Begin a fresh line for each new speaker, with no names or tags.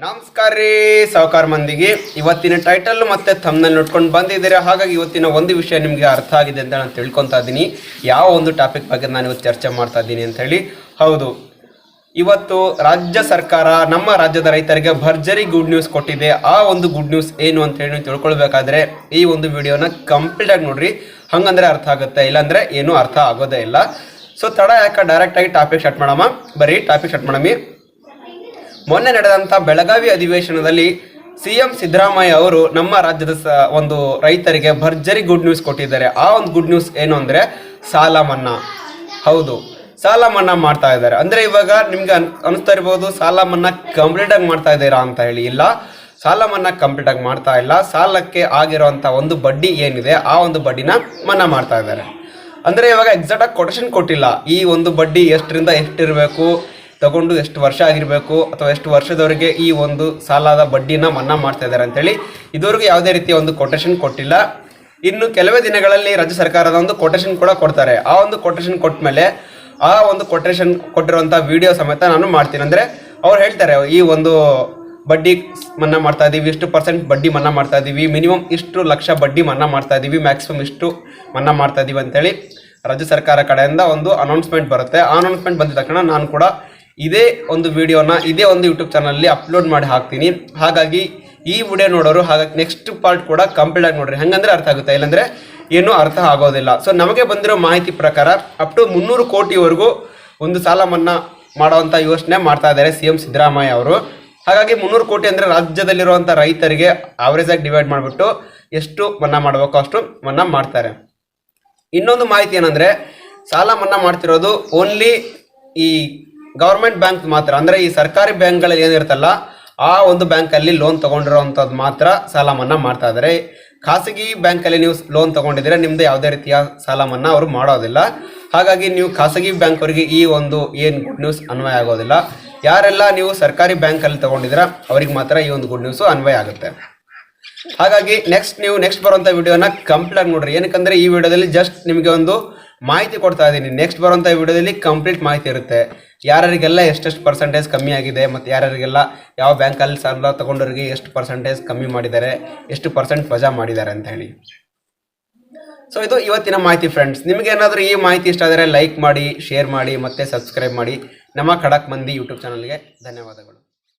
ನಮಸ್ಕಾರ ರೀ ಸಾವುಕಾರ ಮಂದಿಗೆ. ಇವತ್ತಿನ ಟೈಟಲ್ ಮತ್ತೆ ಥಮ್ನಲ್ಲಿ ನೋಡ್ಕೊಂಡು ಬಂದಿದ್ದೀರಾ? ಹಾಗಾಗಿ ಇವತ್ತಿನ ಒಂದು ವಿಷಯ ನಿಮಗೆ ಅರ್ಥ ಆಗಿದೆ ಅಂತ ನಾನು ತಿಳ್ಕೊತಾ ಇದ್ದೀನಿ. ಯಾವ ಒಂದು ಟಾಪಿಕ್ ಬಗ್ಗೆ ನಾನು ಇವತ್ತು ಚರ್ಚೆ ಮಾಡ್ತಾ ಇದ್ದೀನಿ ಅಂತ ಹೇಳಿ. ಹೌದು, ಇವತ್ತು ರಾಜ್ಯ ಸರ್ಕಾರ ನಮ್ಮ ರಾಜ್ಯದ ರೈತರಿಗೆ ಭರ್ಜರಿ ಗುಡ್ ನ್ಯೂಸ್ ಕೊಟ್ಟಿದೆ. ಆ ಒಂದು ಗುಡ್ ನ್ಯೂಸ್ ಏನು ಅಂತ ಹೇಳಿ ನೀವು ತಿಳ್ಕೊಳ್ಬೇಕಾದ್ರೆ ಈ ಒಂದು ವಿಡಿಯೋನ ಕಂಪ್ಲೀಟ್ ಆಗಿ ನೋಡ್ರಿ. ಹಂಗಂದ್ರೆ ಅರ್ಥ ಆಗುತ್ತೆ, ಇಲ್ಲಾಂದ್ರೆ ಏನೂ ಅರ್ಥ ಆಗೋದೇ ಇಲ್ಲ. ಸೊ ತಡ ಯಾಕೆ? ಡೈರೆಕ್ಟ್ ಆಗಿ ಟಾಪಿಕ್ ಸ್ಟಾರ್ಟ್ ಮಾಡಮ್ಮ. ಬರೀ ಟಾಪಿಕ್ ಸ್ಟಾರ್ಟ್ ಮಾಡಮಿ ಮೊನ್ನೆ ನಡೆದಂಥ ಬೆಳಗಾವಿ ಅಧಿವೇಶನದಲ್ಲಿ ಸಿಎಂ ಸಿದ್ದರಾಮಯ್ಯ ಅವರು ನಮ್ಮ ರಾಜ್ಯದ ಒಂದು ರೈತರಿಗೆ ಭರ್ಜರಿ ಗುಡ್ ನ್ಯೂಸ್ ಕೊಟ್ಟಿದ್ದಾರೆ. ಆ ಒಂದು ಗುಡ್ ನ್ಯೂಸ್ ಏನು ಅಂದರೆ ಸಾಲ ಮನ್ನಾ. ಹೌದು, ಸಾಲ ಮನ್ನಾ ಮಾಡ್ತಾ ಇದ್ದಾರೆ. ಅಂದರೆ ಇವಾಗ ನಿಮ್ಗೆ ಅನ್, ಅನಿಸ್ತಾ ಇರ್ಬೋದು, ಸಾಲ ಮನ್ನಾ ಕಂಪ್ಲೀಟ್ ಆಗಿ ಮಾಡ್ತಾ ಇದ್ದೀರಾ ಅಂತ ಹೇಳಿ. ಇಲ್ಲ, ಸಾಲ ಮನ್ನಾ ಕಂಪ್ಲೀಟ್ ಆಗಿ ಮಾಡ್ತಾ ಇಲ್ಲ. ಸಾಲಕ್ಕೆ ಆಗಿರುವಂಥ ಒಂದು ಬಡ್ಡಿ ಏನಿದೆ, ಆ ಒಂದು ಬಡ್ಡಿನ ಮನ್ನಾ ಮಾಡ್ತಾ ಇದ್ದಾರೆ. ಅಂದರೆ ಇವಾಗ ಎಕ್ಸಾಕ್ಟ್ ಆಗಿ ಕೊಟೇಶನ್ ಕೊಟ್ಟಿಲ್ಲ. ಈ ಒಂದು ಬಡ್ಡಿ ಎಷ್ಟರಿಂದ ಎಷ್ಟಿರಬೇಕು ತಗೊಂಡು ಎಷ್ಟು ವರ್ಷ ಆಗಿರಬೇಕು ಅಥವಾ ಎಷ್ಟು ವರ್ಷದವರೆಗೆ ಈ ಒಂದು ಸಾಲದ ಬಡ್ಡಿನ ಮನ್ನಾ ಮಾಡ್ತಾ ಇದ್ದಾರೆ ಅಂತೇಳಿ ಇದುವರೆಗೂ ಯಾವುದೇ ರೀತಿಯ ಒಂದು ಕೊಟೇಶನ್ ಕೊಟ್ಟಿಲ್ಲ. ಇನ್ನು ಕೆಲವೇ ದಿನಗಳಲ್ಲಿ ರಾಜ್ಯ ಸರ್ಕಾರದ ಒಂದು ಕೊಟೇಶನ್ ಕೂಡ ಕೊಡ್ತಾರೆ. ಆ ಒಂದು ಕೊಟೇಶನ್ ಕೊಟ್ಟ ಮೇಲೆ ಆ ಒಂದು ಕೊಟೇಶನ್ ಕೊಟ್ಟಿರುವಂಥ ವಿಡಿಯೋ ಸಮೇತ ನಾನು ಮಾಡ್ತೀನಿ. ಅಂದರೆ ಅವ್ರು ಹೇಳ್ತಾರೆ, ಈ ಒಂದು ಬಡ್ಡಿ ಮನ್ನಾ ಮಾಡ್ತಾ ಇದ್ದೀವಿ ಇಷ್ಟು ಪರ್ಸೆಂಟ್ ಬಡ್ಡಿ ಮನ್ನಾ ಮಾಡ್ತಾ ಇದ್ದೀವಿ ಮಿನಿಮಮ್ ಇಷ್ಟು ಲಕ್ಷ ಬಡ್ಡಿ ಮನ್ನಾ ಮಾಡ್ತಾ ಇದ್ದೀವಿ ಮ್ಯಾಕ್ಸಿಮಮ್ ಇಷ್ಟು ಮನ್ನಾ ಮಾಡ್ತಾ ಇದ್ದೀವಿ ಅಂತೇಳಿ ರಾಜ್ಯ ಸರ್ಕಾರ ಕಡೆಯಿಂದ ಒಂದು ಅನೌನ್ಸ್ಮೆಂಟ್ ಬರುತ್ತೆ. ಆ ಅನೌನ್ಸ್ಮೆಂಟ್ ಬಂದ ತಕ್ಷಣ ನಾನು ಕೂಡ ಇದೇ ಒಂದು ವಿಡಿಯೋನ ಇದೇ ಒಂದು ಯೂಟ್ಯೂಬ್ ಚಾನಲ್ಲಿ ಅಪ್ಲೋಡ್ ಮಾಡಿ ಹಾಕ್ತೀನಿ. ಹಾಗಾಗಿ ಈ ವಿಡಿಯೋ ನೋಡೋರು ಹಾಗಾಗಿ ನೆಕ್ಸ್ಟ್ ಪಾರ್ಟ್ ಕೂಡ ಕಂಪ್ಲೀಟ್ ಆಗಿ ನೋಡ್ರಿ. ಹಂಗಂದ್ರೆ ಅರ್ಥ ಆಗುತ್ತೆ? ಇಲ್ಲಾಂದ್ರೆ ಏನೂ ಅರ್ಥ ಆಗೋದಿಲ್ಲ. ಸೊ ನಮಗೆ ಬಂದಿರೋ ಮಾಹಿತಿ ಪ್ರಕಾರ ಅಪ್ ಟು ಮುನ್ನೂರು ಕೋಟಿವರೆಗೂ ಒಂದು ಸಾಲ ಮನ್ನಾ ಮಾಡುವಂಥ ಯೋಚನೆ ಮಾಡ್ತಾ ಇದ್ದಾರೆ ಸಿ ಎಂ ಸಿದ್ದರಾಮಯ್ಯ ಅವರು. ಹಾಗಾಗಿ ಮುನ್ನೂರು ಕೋಟಿ ಅಂದರೆ ರಾಜ್ಯದಲ್ಲಿರುವಂಥ ರೈತರಿಗೆ ಆವ್ರೇಜಾಗಿ ಡಿವೈಡ್ ಮಾಡಿಬಿಟ್ಟು ಎಷ್ಟು ಮನ್ನಾ ಮಾಡಬೇಕು ಅಷ್ಟು ಮನ್ನಾ ಮಾಡ್ತಾರೆ. ಇನ್ನೊಂದು ಮಾಹಿತಿ ಏನಂದರೆ ಸಾಲ ಮನ್ನಾ ಮಾಡ್ತಿರೋದು ಓನ್ಲಿ ಈ ಗೌರ್ಮೆಂಟ್ ಬ್ಯಾಂಕ್ ಮಾತ್ರ. ಅಂದ್ರೆ ಈ ಸರ್ಕಾರಿ ಬ್ಯಾಂಕ್ಗಳಲ್ಲಿ ಏನಿರುತ್ತಲ್ಲ, ಆ ಒಂದು ಬ್ಯಾಂಕಲ್ಲಿ ಲೋನ್ ತಗೊಂಡಿರೋವಂಥದ್ದು ಮಾತ್ರ ಸಾಲ ಮನ್ನಾ ಮಾಡ್ತಾ ಇದ್ದಾರೆ ಖಾಸಗಿ ಬ್ಯಾಂಕಲ್ಲಿ ನೀವು ಲೋನ್ ತಗೊಂಡಿದ್ರೆ ನಿಮ್ದು ಯಾವುದೇ ರೀತಿಯ ಸಾಲ ಮನ್ನಾ ಅವರು ಮಾಡೋದಿಲ್ಲ. ಹಾಗಾಗಿ ನೀವು ಖಾಸಗಿ ಬ್ಯಾಂಕ್ ಅವರಿಗೆ ಈ ಒಂದು ಏನು ಗುಡ್ ನ್ಯೂಸ್ ಅನ್ವಯ ಆಗೋದಿಲ್ಲ. ಯಾರೆಲ್ಲ ನೀವು ಸರ್ಕಾರಿ ಬ್ಯಾಂಕಲ್ಲಿ ತಗೊಂಡಿದ್ರ ಅವ್ರಿಗೆ ಮಾತ್ರ ಈ ಒಂದು ಗುಡ್ ನ್ಯೂಸು ಅನ್ವಯ ಆಗುತ್ತೆ. ಹಾಗಾಗಿ ನೆಕ್ಸ್ಟ್ ನೀವು ನೆಕ್ಸ್ಟ್ ಬರುವಂಥ ವಿಡಿಯೋನ ಕಂಪ್ಲೀಟ್ ಆಗಿ ನೋಡ್ರಿ. ಏನಕ್ಕಂದ್ರೆ ಈ ವಿಡಿಯೋದಲ್ಲಿ ಜಸ್ಟ್ ನಿಮಗೆ ಒಂದು ಮಾಹಿತಿ ಕೊಡ್ತಾ ಇದ್ದೀನಿ. ನೆಕ್ಸ್ಟ್ ಬರುವಂಥ ವಿಡಿಯೋದಲ್ಲಿ ಕಂಪ್ಲೀಟ್ ಮಾಹಿತಿ ಇರುತ್ತೆ. ಯಾರ್ಯಾರಿಗೆಲ್ಲ ಎಷ್ಟೆಷ್ಟು ಪರ್ಸೆಂಟೇಜ್ ಕಮ್ಮಿ ಆಗಿದೆ ಮತ್ತು ಯಾರ್ಯಾರಿಗೆಲ್ಲ ಯಾವ ಬ್ಯಾಂಕಲ್ಲಿ ಸಾಲ ತಗೊಂಡವ್ರಿಗೆ ಎಷ್ಟು ಪರ್ಸೆಂಟೇಜ್ ಕಮ್ಮಿ ಮಾಡಿದ್ದಾರೆ, ಎಷ್ಟು ಪರ್ಸೆಂಟ್ ವಜಾ ಮಾಡಿದ್ದಾರೆ ಅಂತ ಹೇಳಿ. ಸೊ ಇದು ಇವತ್ತಿನ ಮಾಹಿತಿ ಫ್ರೆಂಡ್ಸ್ ನಿಮಗೆ ಏನಾದರೂ ಈ ಮಾಹಿತಿ ಇಷ್ಟ ಆದರೆ ಲೈಕ್ ಮಾಡಿ ಶೇರ್ ಮಾಡಿ ಮತ್ತು ಸಬ್ಸ್ಕ್ರೈಬ್ ಮಾಡಿ. ನಮ್ಮ ಖಡಕ್ ಮಂದಿ ಯೂಟ್ಯೂಬ್ ಚಾನಲ್ಗೆ ಧನ್ಯವಾದಗಳು.